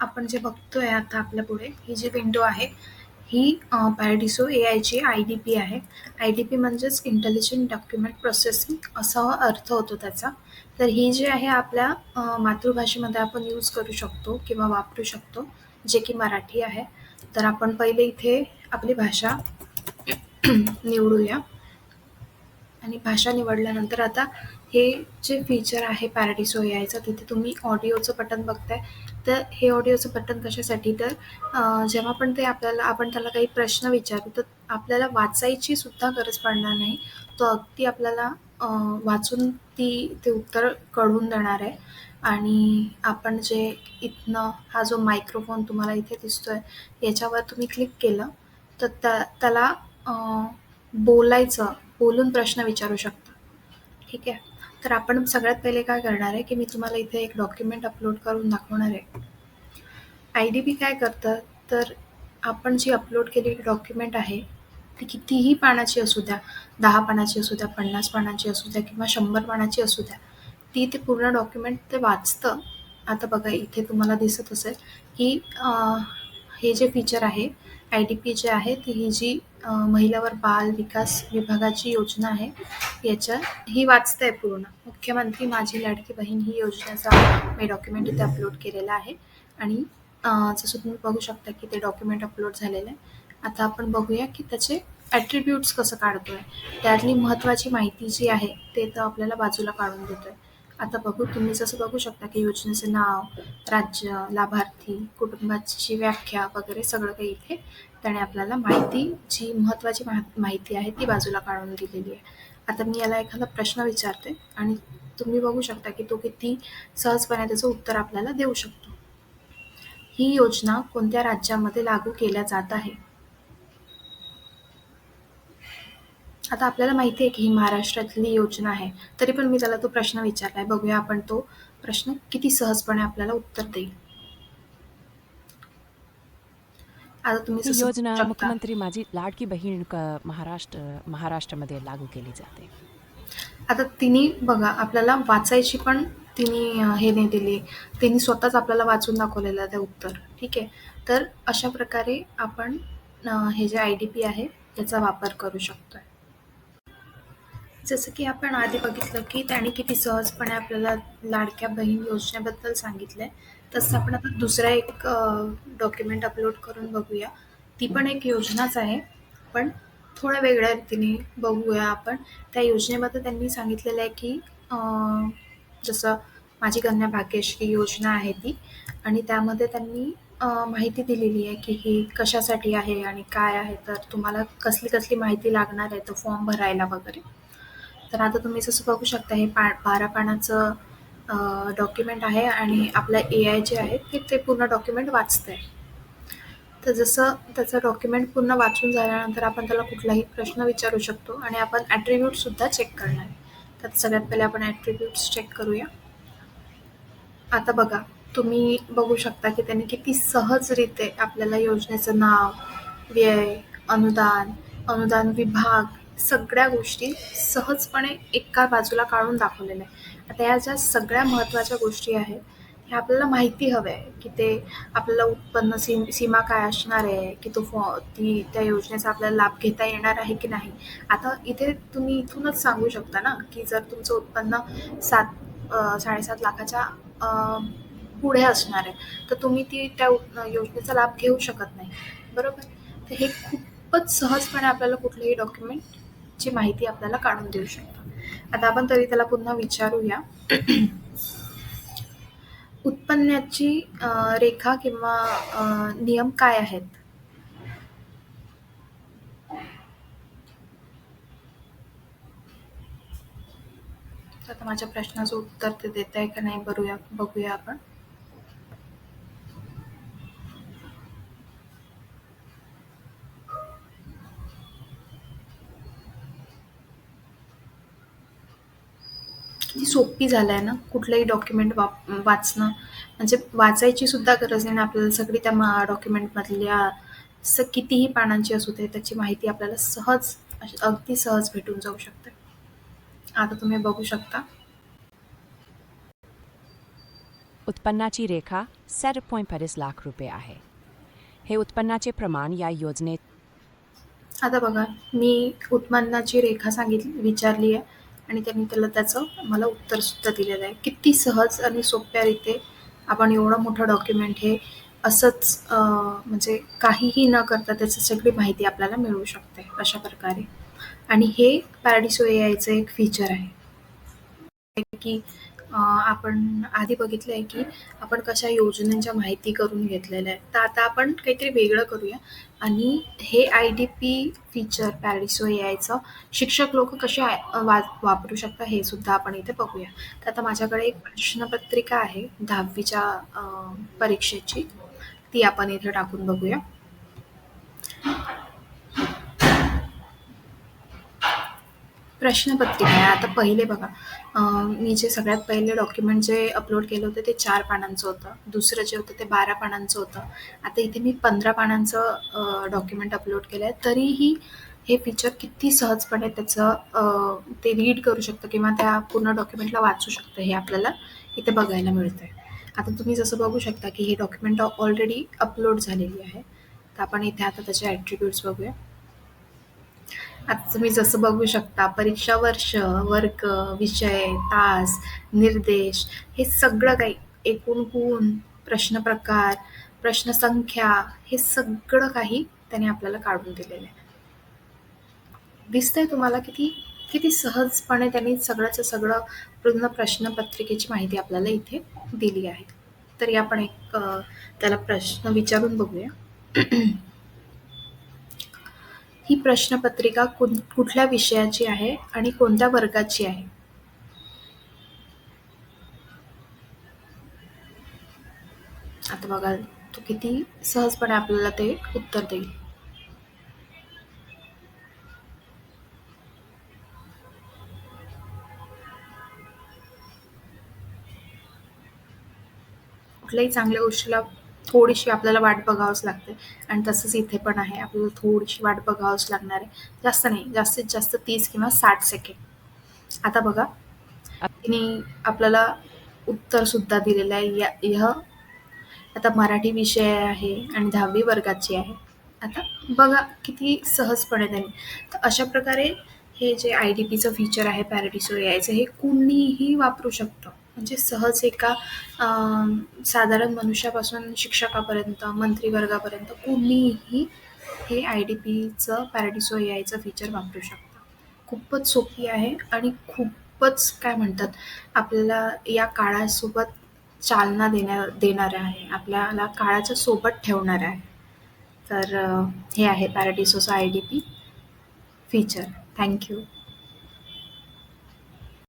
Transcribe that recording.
आपण जे बघतोय आता आपल्या पुढे ही जी विंडो आहे ही पॅरडिसो ए आयची आय डी पी आहे. आय डी पी म्हणजेच इंटेलिजंट डॉक्युमेंट प्रोसेसिंग असा अर्थ होतो त्याचा. तर ही जी आहे आपल्या मातृभाषेमध्ये आपण यूज करू शकतो किंवा वापरू शकतो जे की मराठी आहे. तर आपण पहिले इथे आपली भाषा निवडूया. आणि भाषा निवडल्यानंतर आता हे जे फीचर आहे पॅराडिसो ए आयचं तिथे तुम्ही ऑडिओचं बटन बघताय. तर हे ऑडिओचं बटन कशासाठी? तर जेव्हा पण ते आपल्याला आपण त्याला काही प्रश्न विचारू तर आपल्याला वाचायची सुद्धा गरज पडणार नाही. तो अगदी आपल्याला वाचून ती ते उत्तर कळवून देणार आहे. आणि आपण जे इथनं हा जो मायक्रोफोन तुम्हाला इथे दिसतोय याच्यावर तुम्ही क्लिक केलं तर त्या त्याला बोलायचं बोलून प्रश्न विचारू शकता. ठीक आहे? तर आपण सगळ्यात पहिले काय करणार आहे की मी तुम्हाला इथे एक डॉक्युमेंट अपलोड करून दाखवणार आहे. आय डी बी काय करतं तर आपण जी अपलोड केलेली डॉक्युमेंट आहे ती कितीही पानाची असू द्या दहा पानाची असू द्या पन्नास पानाची असू द्या किंवा शंभर पानाची असू द्या ती ते पूर्ण डॉक्युमेंट ते वाचतं. आता बघा इथे तुम्हाला दिसत असेल की हे जे फीचर आहे आय डी पी जे आहे ती ही जी महिलावर बाल विकास विभागाची योजना आहे याच्या ही वाचतंय पूर्ण. मुख्यमंत्री माझी लाडकी बहीण ही योजनेचा मी डॉक्युमेंट इथे अपलोड केलेला आहे. आणि जसं तुम्ही बघू शकता की ते डॉक्युमेंट अपलोड झालेलं आहे. आता आपण बघूया की त्याचे ॲट्रिब्यूट्स कसं काढतोय. त्यातली महत्त्वाची माहिती जी आहे ते तर आपल्याला बाजूला काढून देतोय. आता बघू तुम्ही जसं बघू शकता की योजनेचे नाव राज्य लाभार्थी कुटुंबाची व्याख्या वगैरे सगळं काही इथे त्याने आपल्याला माहिती जी महत्त्वाची माहिती आहे ती बाजूला काढून दिलेली आहे. आता मी याला एखादा प्रश्न विचारते आणि तुम्ही बघू शकता की तो किती सहजपणे त्याचं उत्तर आपल्याला देऊ शकतो. ही योजना कोणत्या राज्यामध्ये लागू केल्या जात आहे? आता आपल्याला माहिती आहे की ही महाराष्ट्रातली योजना आहे. तरी पण मी त्याला तो प्रश्न विचारलाय. बघूया आपण तो प्रश्न किती सहजपणे आपल्याला उत्तर देईल. आता तुम्ही ही योजना मुख्यमंत्री माझी लाडकी बहीण क- महाराष्ट्र महाराष्ट्रामध्ये लागू केली जाते. आता तिने बघा आपल्याला वाचायची पण तिने हे नाही दिली. तिने स्वतःच आपल्याला वाचून दाखवलेलं आहे ते उत्तर. ठीक आहे? तर अशा प्रकारे आपण हे जे आय डी पी आहे त्याचा वापर करू शकतोय. जसं की आपण आधी बघितलं की त्याने किती सहजपणे आपल्याला लाडक्या बहीण योजनेबद्दल सांगितलंय. तसं आपण आता दुसरा एक डॉक्युमेंट अपलोड करून बघूया. ती पण एक योजनाच आहे. पण थोड्या वेगळ्या रीतीने बघूया आपण. त्या योजनेमध्ये त्यांनी सांगितलेलं आहे की जसं माझी कन्या भाग्यश्री योजना आहे ती. आणि त्यामध्ये त्यांनी माहिती दिलेली आहे की ही कशासाठी आहे आणि काय आहे. तर तुम्हाला कसली कसली माहिती लागणार आहे तो फॉर्म भरायला वगैरे. तर आता तुम्ही जसं बघू शकता हे पा बारा पानाचं डॉक्युमेंट आहे आणि आपलं ए आय जे आहे ते ते पूर्ण डॉक्युमेंट वाचतंय. तर जसं त्याचं डॉक्युमेंट पूर्ण वाचून झाल्यानंतर आपण त्याला कुठलाही प्रश्न विचारू शकतो आणि आपण ॲट्रिब्यूटसुद्धा चेक करणार. आहे तर सगळ्यात पहिले आपण ॲट्रिब्यूट्स चेक करूया. आता बघा तुम्ही बघू शकता की त्यांनी किती सहजरीते आपल्याला योजनेचं नाव व्यय अनुदान अनुदान विभाग सगळ्या गोष्टी सहजपणे एका बाजूला काढून दाखवलेल्या आहे आता या ज्या सगळ्या महत्त्वाच्या गोष्टी आहेत हे आपल्याला माहिती हव्या आहे की ते आपल्याला उत्पन्न सीम सीमा काय असणार आहे की तो फॉ ती त्या योजनेचा आपल्याला लाभ घेता येणार आहे की नाही. आता इथे तुम्ही इथूनच सांगू शकता ना की जर तुमचं उत्पन्न सात साडेसात लाखाच्या पुढे असणार आहे तर तुम्ही ती त्या योजनेचा लाभ घेऊ शकत नाही. बरोबर? तर हे खूपच सहजपणे आपल्याला कुठलंही डॉक्युमेंटची माहिती आपल्याला काढून देऊ शकतं. आता आपण तरी त्याला पुन्हा विचारूया. उत्पन्नाची अ, रेखा किंवा अ, नियम काय आहेत? आता माझ्या प्रश्नाचं उत्तर ते देत आहे का नाही बरूया बघूया आपण. किती सोपी झालं आहे ना कुठलंही डॉक्युमेंट वाप वाचणं. म्हणजे वाचायची सुद्धा गरज नाही आपल्याला सगळी त्या मा डॉक्युमेंटमधल्या स कितीही पानांची असू दे त्याची माहिती आपल्याला सहज अगदी सहज भेटून जाऊ शकते. आता तुम्ही बघू शकता. उत्पन्नाची रेखा सॅट पॉईंट परीस लाख रुपये आहे. हे उत्पन्नाचे प्रमाण या योजनेत आता बघा मी उत्पन्नाची रेखा सांगितली विचारली आहे. आणि त्यांनी त्याला त्याचं मला उत्तरसुद्धा दिलेलं आहे. किती सहज आणि सोप्या रीते आपण एवढं मोठं डॉक्युमेंट हे असंच म्हणजे काहीही न करता त्याची सगळी माहिती आपल्याला मिळू शकते अशा प्रकारे. आणि हे पॅराडिसो ए आयचं एक फीचर आहे. की आपण आधी बघितलं आहे की आपण कशा योजनांच्या माहिती करून घेतलेल्या आहेत. तर आता आपण काहीतरी वेगळं करूया. आणि हे आय डी पी फीचर पॅरिसो यायचं शिक्षक लोक कसे वा वापरू शकतात हे सुद्धा आपण इथे बघूया. तर आता माझ्याकडे एक प्रश्नपत्रिका आहे दहावीच्या परीक्षेची. ती आपण इथे टाकून बघूया. प्रश्नपत्रिका आहे. आता पहिले बघा अं, मी जे सगळ्यात पहिले डॉक्युमेंट जे अपलोड केलं होतं ते चार पानांचं होतं. दुसरं जे होतं ते बारा पानांचं होतं. आता इथे मी पंधरा पानांचं डॉक्युमेंट अपलोड केलं आहे. तरीही हे फीचर किती सहजपणे त्याचं अं, ते रीड करू शकतं किंवा त्या पूर्ण डॉक्युमेंटला वाचू शकतं हे आपल्याला इथे बघायला मिळतं आहे आता तुम्ही जसं बघू शकता की हे डॉक्युमेंट ऑलरेडी अपलोड झालेली आहे. तर आपण इथे आता त्याचे ॲट्रिब्यूट्स बघूया. आता तुम्ही जसं बघू शकता परीक्षा वर्ष वर्ग विषय तास निर्देश हे सगळं काही एकूण गुण प्रश्न प्रकार प्रश्न संख्या हे सगळं काही त्याने आपल्याला काढून दिलेलं आहे. दिसतंय तुम्हाला किती किती सहजपणे त्यांनी सगळ्याचं सगळं पूर्ण प्रश्नपत्रिकेची माहिती आपल्याला इथे दिली आहे. तरी आपण एक त्याला प्रश्न विचारून बघूया. ही प्रश्नपत्रिका कुण कुठल्या विषयाची आहे आणि कोणत्या वर्गाची आहे? आता बघा तो किती सहजपणे आपल्याला ते उत्तर देईल. कुठल्याही चांगल्या गोष्टीला थोडीशी आपल्याला वाट बघावंच लागते. आणि तसंच इथे पण आहे. आपल्याला थोडीशी वाट बघावंच लागणार आहे. जास्त नाही. जास्तीत जास्त तीस किंवा साठ सेकंड आता बघा. तिने आपल्याला उत्तर सुद्धा दिलेलं आहे. या यह आता मराठी विषय आहे आणि दहावी वर्गाची आहे. आता बघा किती सहजपणे त्यांनी. तर अशा प्रकारे हे जे आय डी पीचं फीचर आहे पॅराडिसो यायचं हे कुणीही वापरू शकतं. म्हणजे सहज एका साधारण मनुष्यापासून शिक्षकापर्यंत मंत्रीवर्गापर्यंत कोणीही हे आय डी पीचं पॅराडिसो यायचं फीचर वापरू शकतं. खूपच सोपी आहे आणि खूपच काय म्हणतात आपल्याला या काळासोबत चालना देण्या देणारं आहे. आपल्याला काळाच्या सोबत ठेवणारं आहे. तर हे आहे पॅराडिसोचं I D P feature thank you